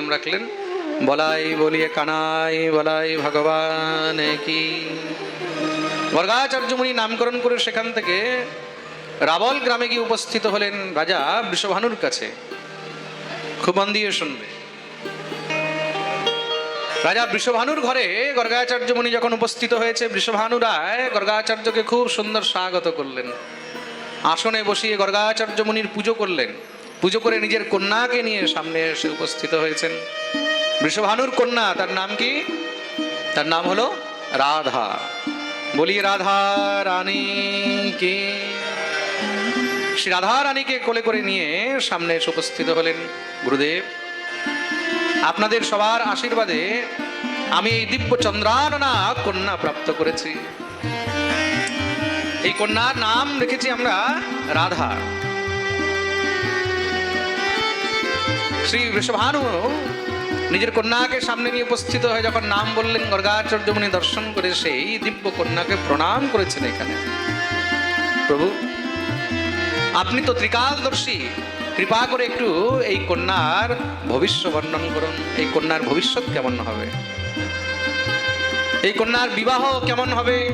নাম রাখলেন। বলাই বলিয়ে কানাই, বলাই ভগবান কি। বর্গাচার্যমণি নামকরণ করে সেখান থেকে রাবল গ্রামে গিয়ে উপস্থিত হলেন রাজা বৃষভানুর কাছে। খুব মন দিয়ে শুনবে। রাজা বৃষভানুর ঘরে গর্গাচার্য মুনি যখন উপস্থিত হয়েছে, বৃষভানু রায় গর্গাচার্যকে খুব সুন্দর স্বাগত করলেন। আসনে বসিয়ে গর্গাচার্য মুনির পুজো করলেন। পুজো করে নিজের কন্যাকে নিয়ে সামনে এসে উপস্থিত হয়েছেন। বৃষভানুর কন্যা, তার নাম কি? তার নাম হলো রাধা। বলি রাধা রানী কে? শ্রী রাধা রানীকে কোলে করে নিয়ে সামনে এসে উপস্থিত হলেন গুরুদেব। আপনাদের সবার আশীর্বাদে আমি এই দিব্য চন্দ্রাননা কন্যা প্রাপ্ত করেছি। এই কন্যার নাম রেখেছি আমরা রাধা। শ্রী বৃষভানু নিজের কন্যাকে সামনে নিয়ে উপস্থিত হয়ে যখন নাম বললেন গর্গাচার্য মুনি দর্শন করে সেই দিব্য কন্যাকে প্রণাম করেছেন এখানে। প্রভু, আপনি তো ত্রিকালদর্শী। কৃপা করে একটু এই কন্যার ভবিষ্য বর্ণন করুন। এই কন্যার ভবিষ্যৎ কেমন হবে? এই কন্যার বিবাহ কেমন হবে?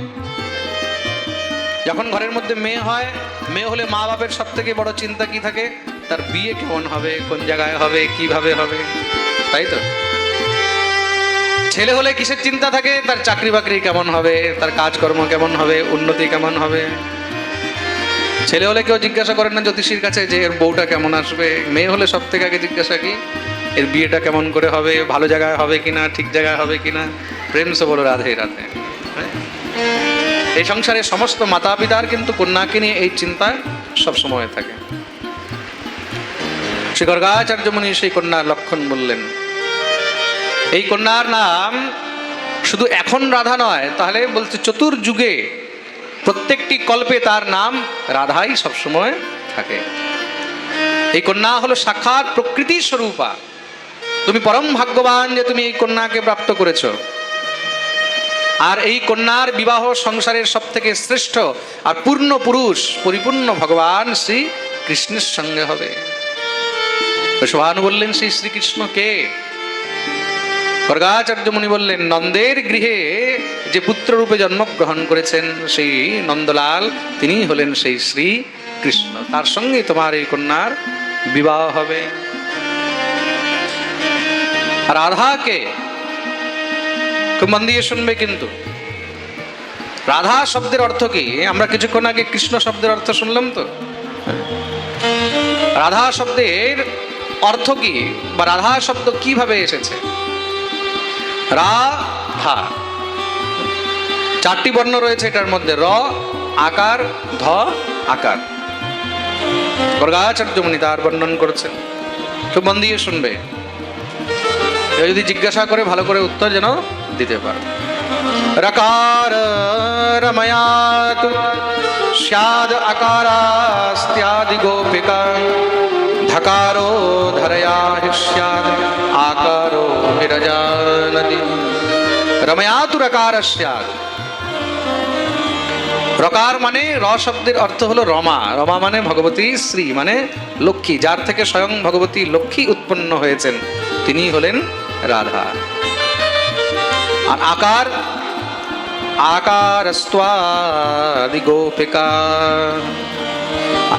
যখন ঘরের মধ্যে মেয়ে হয়, মেয়ে হলে মা বাপের সব থেকে বড় চিন্তা কি থাকে? তার বিয়ে কেমন হবে, কোন জায়গায় হবে, কীভাবে হবে? তাই তো? ছেলে হলে কিসের চিন্তা থাকে? তার চাকরি বাকরি কেমন হবে? তার কাজকর্ম কেমন হবে? উন্নতি কেমন হবে? ছেলে হলে কেউ জিজ্ঞাসা করেন না জ্যোতিষীর কাছে যে এর বউটা কেমন আসবে? মেয়ে হলে সব থেকে আগে জিজ্ঞাসা কি এর বিয়েটা কেমন করে হবে? ভালো জায়গায় হবে কিনা? ঠিক জায়গায় হবে কিনা? প্রেম সে বলো রাধে রাধে। হ্যাঁ? এই সংসারে সমস্ত মাতা পিতার কিন্তু কন্যাকে নিয়ে এই চিন্তা সবসময় থাকে। শ্রী গর্গাচার্য মুনি সেই কন্যার লক্ষণ বললেন। এই কন্যার নাম শুধু এখন রাধা নয়, তাহলে বলছে চতুর্যুগে প্রত্যেকটি কল্পে তার নাম রাধাই সবসময় থাকে। এই কন্যা হলো সাক্ষাৎ প্রকৃতির স্বরূপা। তুমি পরম ভাগ্যবান যে তুমি এই কন্যাকে প্রাপ্ত করেছ। আর এই কন্যার বিবাহ সংসারের সব থেকে শ্রেষ্ঠ আর পূর্ণ পুরুষ, পরিপূর্ণ ভগবান শ্রী কৃষ্ণের সঙ্গে হবে। সোহানু বললেন শ্রী শ্রীকৃষ্ণ কে বর্গাচার্য মুনি বললেন নন্দের গৃহে যে পুত্ররূপে জন্মগ্রহণ করেছেন সেই নন্দলাল তিনি হলেন সেই শ্রী কৃষ্ণ তার সঙ্গে তোমার এই কন্যার বিবাহ হবে রাধাকে খুব মন দিয়ে শুনবে কিন্তু। রাধা শব্দের অর্থ কি? আমরা কিছুক্ষণ আগে কৃষ্ণ শব্দের অর্থ শুনলাম তো। রাধা শব্দের অর্থ কি বা রাধা শব্দ কীভাবে এসেছে? রাধা। চারটি বর্ণ রয়েছে এটার মধ্যে, র, আকার, ধ, আকার। বর্গাচার্য মুনি তার বর্ণন করছেন। খুব মন দিয়ে শুনবে। যদি জিজ্ঞাসা করে, ভালো করে উত্তর যেন দিতে পারো। রকার রময়াত, স্যাদ আকারাস্ত্যাদি গোপিকা। ধকারো ধরয়া আকারো বিরজা নদী রময়াতু রকার রকার মানে র শব্দের অর্থ হলো রমা। রমা মানে ভগবতী শ্রী মানে লক্ষ্মী, যার থেকে স্বয়ং ভগবতী লক্ষ্মী উৎপন্ন হয়েছেন। তিনি হলেন রাধা। আর আকার আকার গোপিকা।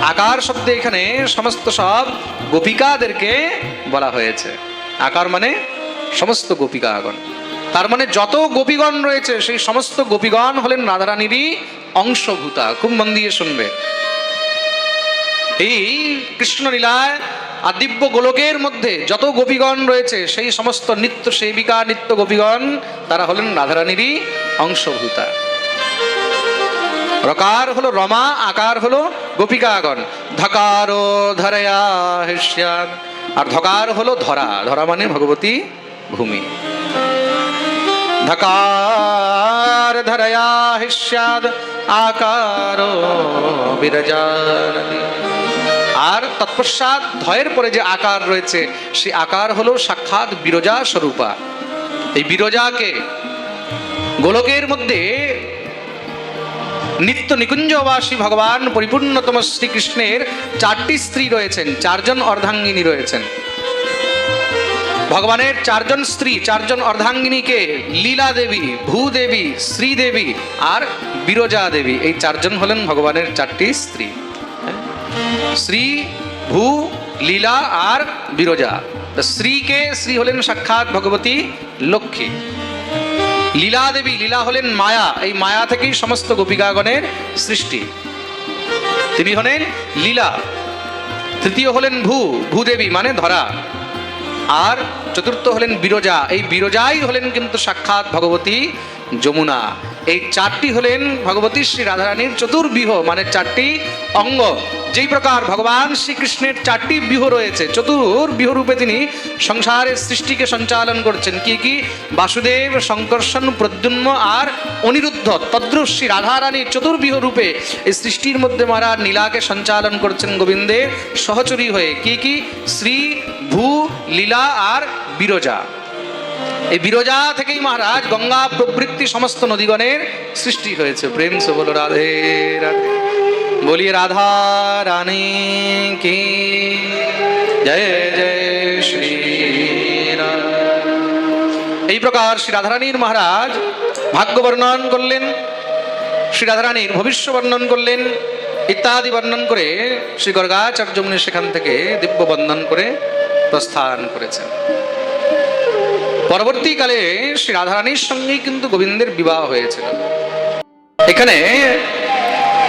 আকার শব্দে এখানে সমস্ত সব গোপিকাদেরকে বলা হয়েছে। আকার মানে সমস্ত গোপিকা গোপিকাগণ। তার মানে যত গোপীগণ রয়েছে, সেই সমস্ত গোপীগণ হলেন রাধারানীরই অংশভূতা। খুব মন দিয়ে শুনবে। এই কৃষ্ণলীলায় আর দিব্য গোলকের মধ্যে যত গোপীগণ রয়েছে, সেই সমস্ত নিত্য সেবিকা নিত্য গোপীগণ, তারা হলেন রাধারানীরই অংশভূতা। রকার হলো রমা, আকার হলো গোপিকাগণ। ধকারো ধরয়া হিষ্যাদ আর ধকার হলো ধরা ধরা মানে ভগবতী ভূমি। ধকার, ধরয়া হিষ্যাদ, আকার বিরজানদী আর তৎপশ্চাৎ ধয়ের পরে যে আকার রয়েছে, সেই আকার হলো সাক্ষাৎ বিরজা স্বরূপা। এই বিরজাকে গোলকের মধ্যে নিত্য নিকুঞ্জবাসী ভগবান পরিপূর্ণতম শ্রীকৃষ্ণের চারটি স্ত্রী রয়েছেন, চারজন অর্ধাঙ্গিনী রয়েছেন। ভগবানের চারজন স্ত্রী, চারজন অর্ধাঙ্গিনীকে লীলা দেবী ভূদেবী, শ্রীদেবী আর বিরজা দেবী এই চারজন হলেন ভগবানের চারটি স্ত্রী? শ্রী ভূ, লীলা আর বিরজা। শ্রীকে শ্রী হলেন সাক্ষাৎ ভগবতী লক্ষ্মী। লীলা দেবী লীলা হলেন মায়া। এই মায়া থেকেই সমস্ত গোপিকাগণের সৃষ্টি। তিনি হলেন লীলা। তৃতীয় হলেন ভূ, ভূদেবী মানে ধরা। আর চতুর্থ হলেন বিরজা। এই বিরজাই হলেন কিন্তু সাক্ষাৎ ভগবতী যমুনা। এই চারটি হলেন ভগবতী শ্রী রাধারানীর চতুর্বিহ মানে চারটি অঙ্গ। যেই প্রকার ভগবান শ্রীকৃষ্ণের চারটি বিহ রয়েছে, চতুর্বিহ রূপে তিনি সংসারের সৃষ্টিকে সঞ্চালন করছেন। কি কি? বাসুদেব শঙ্কর্ষণ প্রদ্যুম্ন আর অনিরুদ্ধ। তদ্রুপ শ্রী রাধারানীর চতুর্বিহ রূপে এই সৃষ্টির মধ্যে মারা নীলাকে সঞ্চালন করছেন গোবিন্দে। সহচরী হয়ে কি কি? শ্রী, ভূ, লীলা আর বিরজা। এই বিরজা থেকেই মহারাজ গঙ্গা প্রবৃত্তি সমস্ত নদীগণের সৃষ্টি হয়েছে। প্রেম সে বলো, রাধে রাধে। বলিয়ে রাধা রানী কি? জয় জয় শ্রী এই প্রকার শ্রী রাধারানীর মহারাজ ভাগ্য বর্ণন করলেন, শ্রী রাধারানীর ভবিষ্য বর্ণন করলেন, ইত্যাদি বর্ণন করে শ্রী গর্গাচার্য মুনি সেখান থেকে দিব্য বন্দন করে প্রস্থান করেছেন। পরবর্তীকালে শ্রী রাধারানীর সঙ্গেই কিন্তু গোবিন্দের বিবাহ হয়েছিল। এখানে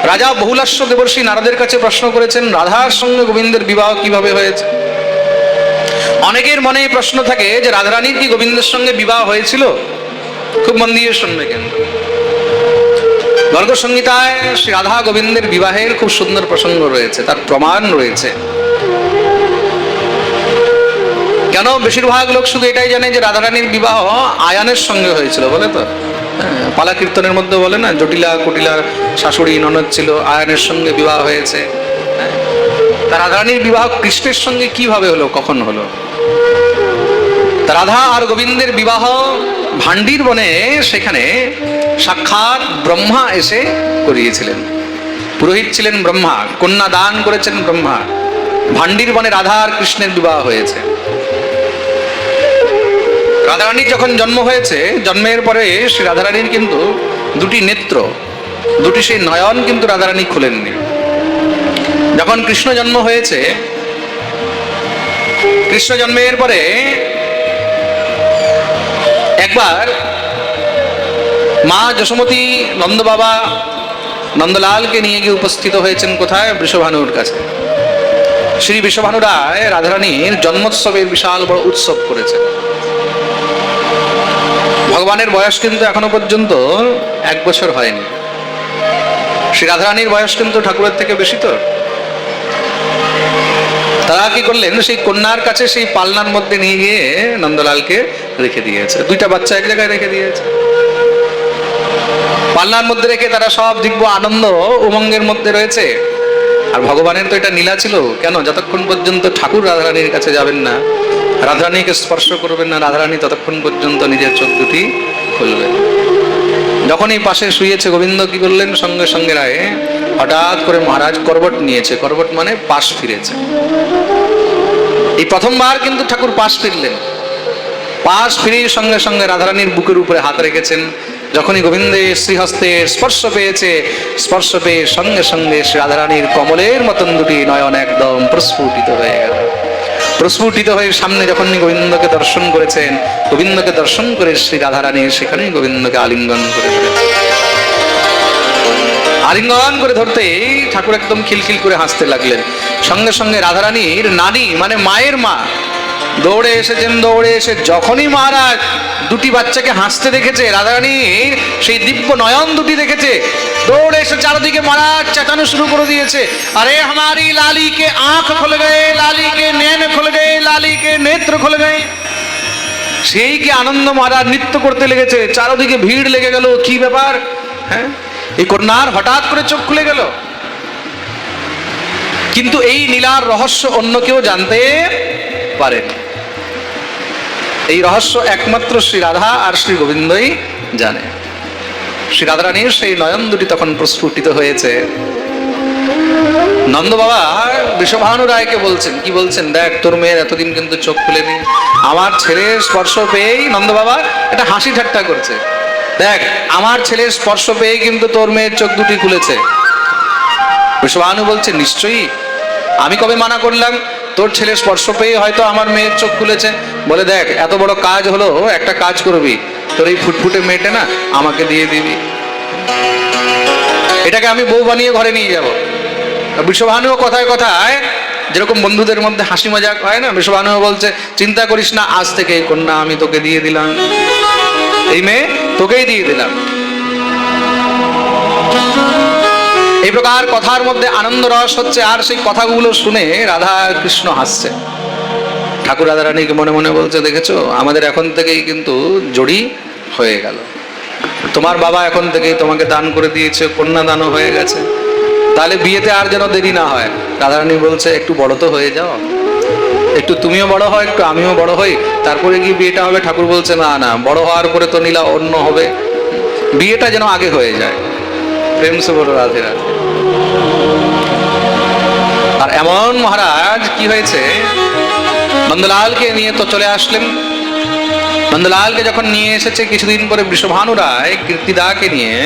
রাজা বহুলাস্য দেবর্ষী নারদের কাছে প্রশ্ন করেছেন, রাধার সঙ্গে গোবিন্দের বিবাহ কীভাবে হয়েছে? অনেকের মনে প্রশ্ন থাকে যে, রাধারানীর কি গোবিন্দের সঙ্গে বিবাহ হয়েছিল? খুব মন দিয়ে শুনবে কিন্তু। গর্গ সংহিতায় শ্রী রাধা গোবিন্দের বিবাহের খুব সুন্দর প্রসঙ্গ রয়েছে, তার প্রমাণ রয়েছে। কেন বেশিরভাগ লোক শুধু এটাই জানে যে রাধারানীর বিবাহ আয়ানের সঙ্গে হয়েছিল বলে তো? হ্যাঁ, পালা কীর্তনের মধ্যে বলে না জটিলা কুটিলা শাশুড়ি ননদ ছিল আয়ানের সঙ্গে বিবাহ হয়েছে। হ্যাঁ। তা রাধারানীর বিবাহ কৃষ্ণের সঙ্গে কীভাবে হলো কখন হলো? রাধা আর গোবিন্দের বিবাহ ভান্ডির বনে সেখানে সাক্ষাৎ ব্রহ্মা এসে করিয়েছিলেন। পুরোহিত ছিলেন ব্রহ্মা কন্যা দান করেছেন ব্রহ্মা। ভান্ডির বনে রাধা আর কৃষ্ণের বিবাহ হয়েছে। রাধারানীর যখন জন্ম হয়েছে, জন্মের পরে শ্রী রাধারানীর কিন্তু দুটি নেত্র, দুটি সেই নয়ন কিন্তু রাধারানী খুলেননি। যখন কৃষ্ণ জন্ম হয়েছে, কৃষ্ণ জন্মের পরে একবার মা যশোমতী নন্দ বাবা নন্দলালকে নিয়ে গিয়ে উপস্থিত হয়েছেন কোথায়? বৃষভানুর কাছে। শ্রী বৃষভানু রায় রাধারানীর জন্মোৎসবের বিশাল বড় উৎসব করেছেন। ভগবানের বয়স কিন্তু এখনও পর্যন্ত এক বছর হয়নি। শ্রী রাধারানীর বয়স কিন্তু ঠাকুরের থেকে বেশি তো। তারা কি করলেন, সেই কন্যার কাছে সেই পালনার মধ্যে নিয়ে গিয়ে নন্দলালকে রেখে দিয়েছে। দুইটা বাচ্চা এক জায়গায় রেখে দিয়েছে। পালনার মধ্যে রেখে তারা সব দিব্য আনন্দ উমঙ্গের মধ্যে রয়েছে। আর ভগবানের তো এটা নীলা ছিল। কেন? যতক্ষণ পর্যন্ত ঠাকুর রাধারানীর কাছে যাবেন না রাধারানীকে স্পর্শ করবেন না, রাধারানী ততক্ষণ পর্যন্ত নিজের চোখ দুটি খুলবেন। যখন এই পাশে শুয়েছে গোবিন্দ কি করলেন? সঙ্গে সঙ্গে রায় হঠাৎ করে মহারাজ করবট নিয়েছে। করবট মানে পাশ ফিরেছে। এই প্রথমবার কিন্তু ঠাকুর পাশ ফিরলেন। পাশ ফিরে সঙ্গে সঙ্গে রাধারানীর বুকের উপরে হাত রেখেছেন। যখনই গোবিন্দের শ্রীহস্তে স্পর্শ পেয়েছে, স্পর্শ পেয়ে সঙ্গে সঙ্গে রাধারানীর কমলের মতন দুটি নয়ন একদম প্রস্ফুটিত হয়ে গেল। প্রস্ফুটিত হয়ে সামনে যখন গোবিন্দকে দর্শন করেছেন, গোবিন্দকে দর্শন করে শ্রী রাধারানী সেখানে গোবিন্দকে আলিঙ্গন করে আলিঙ্গন করে ধরতে ঠাকুর একদম খিলখিল করে হাসতে লাগলেন। সঙ্গে সঙ্গে রাধারানীর নানি মানে মায়ের মা দৌড়ে এসেছেন, দৌড়ে এসে যখনই মহারাজ দুটি বাচ্চাকে হাসতে দেখেছে, রাধারানীর সেই দিব্য নয়ন দুটি দেখেছে, দৌড়ে এসে চারদিকে মহারাজ চেঁচানো শুরু করে দিয়েছে। আরে হামারি লালি কে আঁখ খুলে গে লালি কে নেন খুল গে লালি কে নেত্র খুল গে। সেই কি আনন্দ মহারাজ নৃত্য করতে লেগেছে, চারদিকে ভিড় লেগে গেল, কি ব্যাপার? হ্যাঁ? এই কন্যার হঠাৎ করে চোখ খুলে গেল। কিন্তু এই নীলার রহস্য অন্য কেউ জানতে পারেন। এই রহস্য একমাত্র শ্রী রাধা আর শ্রী গোবিন্দই জানে। শ্রী রাধারানীর সেই নয়ন দুটি তখন প্রস্ফুটিত হয়েছে। নন্দ বাবা বিশ্বভানু রায়কে বলছেন, কি বলছেন? দেখ, তোর মেয়ের এতদিন কিন্তু চোখ খুলেনি। আমার ছেলের স্পর্শ পেয়েই নন্দ বাবা এটা হাসি ঠাট্টা করছে। দেখ, আমার ছেলের স্পর্শ পেয়েই কিন্তু তোর মেয়ের চোখ দুটি খুলেছে। বিশ্বভানু বলছে, নিশ্চয়ই। আমি কবে মানা করলাম? তোর ছেলে স্পর্শ পেয়ে হয়তো আমার মেয়ের চোখ খুলেছে। বলে দেখ, এত বড় কাজ হলো, একটা কাজ করবি। তোর এই ফুটফুটে মেয়েটা না আমাকে দিয়ে দিবি। এটাকে আমি বউ বানিয়ে ঘরে নিয়ে যাব। বিশ্বভানুও কথায় কথায়, যেরকম বন্ধুদের মধ্যে হাসি মজাক হয় না, বিশ্বভানু বলছে, চিন্তা করিস না, আজ থেকে কন্যা আমি তোকে দিয়ে দিলাম। এই মেয়ে তোকেই দিয়ে দিলাম। এই প্রকার কথার মধ্যে আনন্দ রস হচ্ছে, আর সেই কথাগুলো শুনে রাধা কৃষ্ণ হাসছে। ঠাকুর রাধা রানীকে মনে মনে বলছে, দেখেছ? আমাদের এখন থেকেই কিন্তু জড়ি হয়ে গেল। তোমার বাবা এখন থেকেই তোমাকে দান করে দিয়েছে কন্যা দানও হয়ে গেছে। তাহলে বিয়েতে আর যেন দেরি না হয়। রাধারানী বলছে, একটু বড় তো হয়ে যাও। একটু তুমিও বড় হয় একটু আমিও বড় হই। তারপরে কি বিয়েটা হবে? ঠাকুর বলছে, না না, বড় হওয়ার পরে তো নীলা অন্য হবে। বিয়েটা যেন আগে হয়ে যায়। প্রেম সে রাধে রাধে। আর এমন মহারাজ, কি হয়েছে? নন্দলালকে নিয়ে তো চলে আসলেন। নন্দলালকে যখন নিয়ে এসেছে কিছুদিন পরে বৃষভানু রায় কীর্তিদাকে নিয়ে,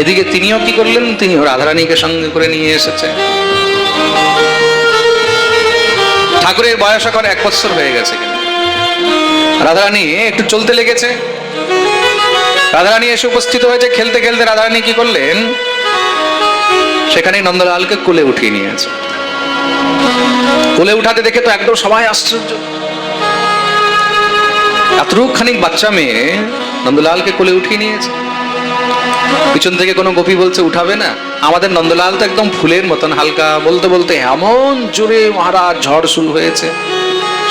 এদিকে তিনিও কি করলেন? তিনিও রাধারানীকে সঙ্গে করে নিয়ে এসেছে। ঠাকুরের বয়স এখন এক বছর হয়ে গেছে রাধারানী, একটু চলতে লেগেছে। রাধারানী এসে উপস্থিত হয়েছে। খেলতে খেলতে রাধারানী কি করলেন? সেখানে নন্দলালকে কোলে উঠিয়ে নিয়েছে। কোলে উঠাতে দেখে তো একদম সবাই আশ্চর্য। এতটুকখানিক বাচ্চা মেয়ে নন্দলালকে কোলে উঠিয়ে নিয়েছে। পিছন থেকে কোনো গোপী বলছে, উঠাবে না। আমাদের নন্দলাল তো একদম ফুলের মতন, হালকা বলতে বলতে এমন জোরে মহারাজ ঝড় শুরু হয়েছে।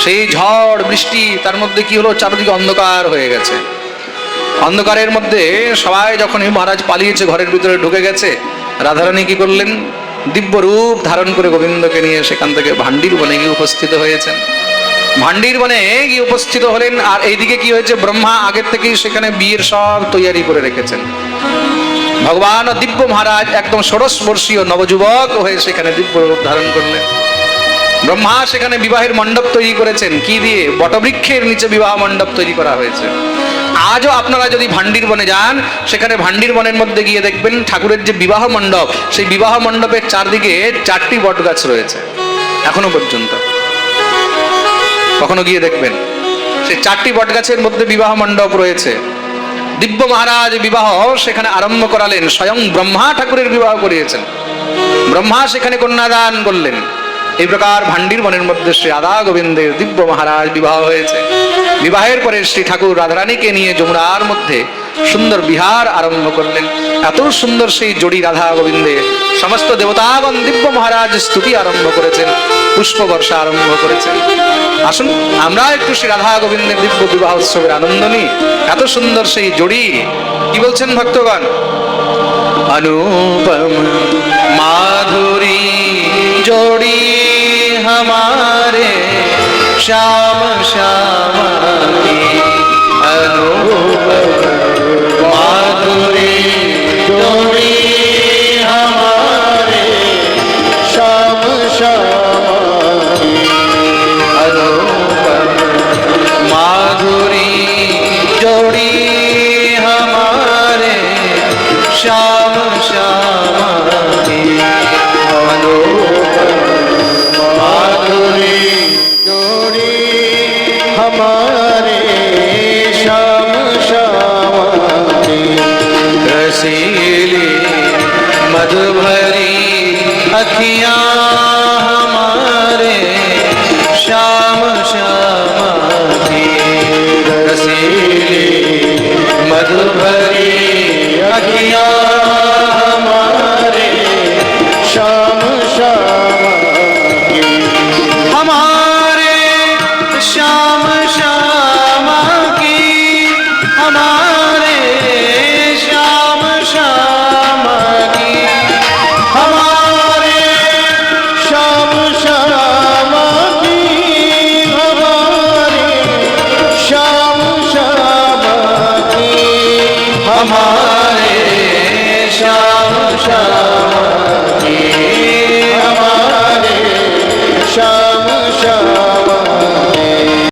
সেই ঝড়, বৃষ্টি, তার মধ্যে কি হলো? চারিদিকে অন্ধকার হয়ে গেছে। অন্ধকারের মধ্যে সবাই যখন মহারাজ পালিয়েছে, ঘরের ভিতরে ঢুকে গেছে রাধারানী কি করলেন? দিব্য রূপ ধারণ করে গোবিন্দকে নিয়ে সেখান থেকে ভান্ডির বনে গিয়ে উপস্থিত হয়েছেন। ভান্ডির বনে গিয়ে উপস্থিত হলেন আর এইদিকে কি হয়েছে? ব্রহ্মা আগের থেকেই সেখানে বিয়ের সব তৈয়ারি করে রেখেছেন। ভগবান দিব্য মহারাজ একদম ষোড়শ বর্ষীয় নবযুবক হয়ে সেখানে দিব্য রূপ ধারণ করলেন। ব্রহ্মা সেখানে বিবাহের মণ্ডপ তৈরি করেছেন। কি দিয়ে? বটবৃক্ষের নিচে বিবাহ মণ্ডপ তৈরি করা হয়েছে। আজও আপনারা যদি ভান্ডির বনে যান, সেখানে ভান্ডির বনের মধ্যে গিয়ে দেখবেন ঠাকুরের যে বিবাহ মণ্ডপ, সেই বিবাহ মণ্ডপের চারদিকে চারটি বট গাছ রয়েছে, এখনও পর্যন্ত। কখনো গিয়ে দেখবেন, সেই চারটি বট গাছের মধ্যে বিবাহ মণ্ডপ রয়েছে। দিব্য মহারাজ বিবাহ সেখানে আরম্ভ করালেন, স্বয়ং ব্রহ্মা ঠাকুরের বিবাহ করিয়েছেন। ব্রহ্মা সেখানে কন্যাদান করলেন। এই প্রকার ভান্ডির বনের মধ্যে শ্রী রাধা গোবিন্দের দিব্য মহারাজ বিবাহ হয়েছে। বিবাহের পরে শ্রী ঠাকুর রাধারানীকে নিয়ে যমুনার মধ্যে সুন্দর বিহার আরম্ভ করলেন। এত সুন্দর সেই জড়ি রাধা গোবিন্দে সমস্ত দেবতাগণ দিব্য মহারাজ স্তুতি আরম্ভ করেছেন পুষ্প বর্ষা আরম্ভ করেছেন। আসুন, আমরা একটু শ্রী রাধা গোবিন্দের দিব্য বিবাহ উৎসবের আনন্দ নিই। এত সুন্দর সেই জড়ি। কি বলছেন ভক্তগণ? অনুপম মাধুরী জড়ি हमारे श्याम श्याम की अनुपम